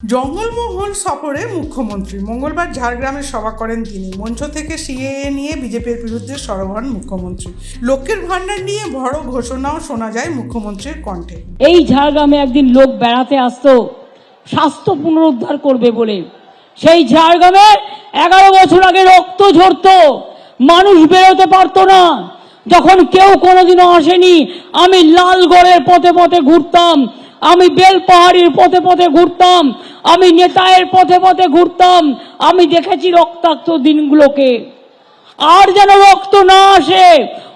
জঙ্গলমহল সফরে মুখ্যমন্ত্রী মঙ্গলবার ঝাড়গ্রামে সভা করেন তিনি। মঞ্চ থেকে সিএএ নিয়ে বিজেপির বিরুদ্ধে সরব হন মুখ্যমন্ত্রী। লক্ষ্যের ভাণ্ডার নিয়ে বড় ঘোষণাও শোনা যায় মুখ্যমন্ত্রীর কণ্ঠে। এই ঝাড়গ্রামে একদিন লোক বেড়াতে আসতো, স্বাস্থ্য পুনরুদ্ধার করবে বলে। সেই ঝাড়গ্রামে এগারো বছর আগে রক্ত ঝরতো, মানুষ বেরোতে পারতো না। যখন কেউ কোনোদিনও আসেনি, আমি লালগড়ের পথে পথে ঘুরতাম আমি বেলপাহাড়ির পথে পথে ঘুরতাম, আমি নেতায়ের পথে পথে ঘুরতাম, আমি দেখেছি রক্তাক্ত দিনগুলোকে। আর যেন রক্ত না আসে,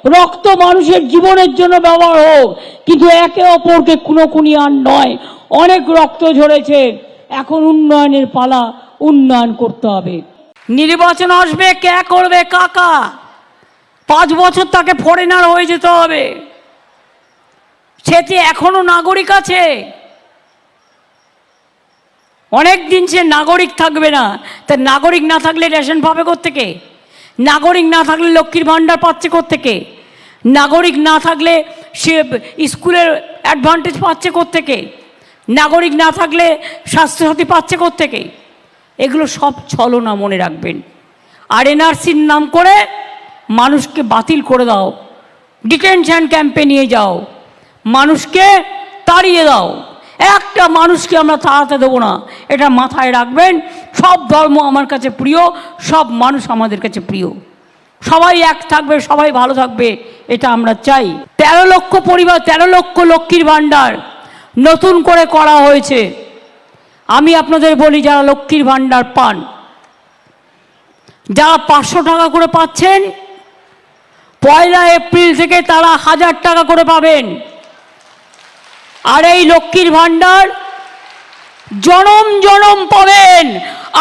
রক্ত মানুষের জীবনের জন্য ব্যবহার হোক, কিন্তু একে অপরকে খুনোখুনি আর নয়, অনেক রক্ত ঝরেছে। এখন উন্নয়নের পালা উন্নয়ন করতে হবে। নির্বাচন আসবে, কে করবে, কাকা? পাঁচ বছর তাকে ফরেনার হয়ে যেতে হবে। সেটি এখনও নাগরিক আছে, অনেক দিন সে নাগরিক থাকবে না। তা নাগরিক না থাকলে রেশন পাবে থেকে নাগরিক না থাকলে লক্ষ্মীর ভাণ্ডার পাচ্ছে থেকে নাগরিক না থাকলে সে স্কুলের অ্যাডভান্টেজ পাচ্ছে থেকে নাগরিক না থাকলে স্বাস্থ্যসাথী পাচ্ছে থেকে এগুলো সব ছলনা মনে রাখবেন। আর এনআরসির নাম করে মানুষকে বাতিল করে দাও। ডিটেনশন ক্যাম্পে নিয়ে যাও। মানুষকে তাড়িয়ে দাও। একটা মানুষকে আমরা তাড়াতে দেবো না। এটা মাথায় রাখবেন। সব ধর্ম আমার কাছে প্রিয়, সব মানুষ আমাদের কাছে প্রিয়। সবাই এক থাকবে, সবাই ভালো থাকবে, এটা আমরা চাই। তেরো লক্ষ পরিবার, তেরো লক্ষ লক্ষ্মীর ভাণ্ডার নতুন করে করা হয়েছে। আমি আপনাদের বলি, যারা লক্ষ্মীর ভাণ্ডার পান, যারা পাঁচশো টাকা করে পাচ্ছেন, পয়লা এপ্রিল থেকে তারা হাজার টাকা করে পাবেন। আর এই লক্ষ্মীর ভাণ্ডার জনম জনম পাবেন।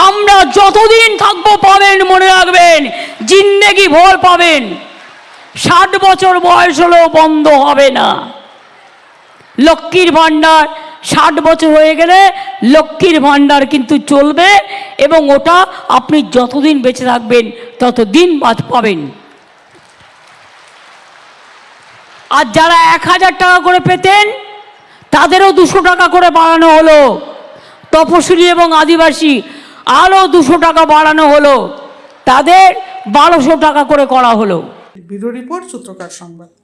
আমরা যতদিন থাকব পাবেন মনে রাখবেন, জিন্দেগি ভোর পাবেন। ষাট বছর বয়স হলেও বন্ধ হবে না। লক্ষ্মীর ভাণ্ডার ষাট বছর হয়ে গেলে লক্ষ্মীর ভাণ্ডার কিন্তু চলবে এবং ওটা আপনি যতদিন বেঁচে থাকবেন, ততদিন বাদ পাবেন। আর যারা এক হাজার টাকা করে পেতেন তাদেরও দুশো টাকা করে বাড়ানো হলো। তপশিলি এবং আদিবাসী আরও দুশো টাকা বাড়ানো হলো। তাদের বারোশো টাকা করে করা হলো। ব্যুরো রিপোর্ট সূত্রকার সংবাদ।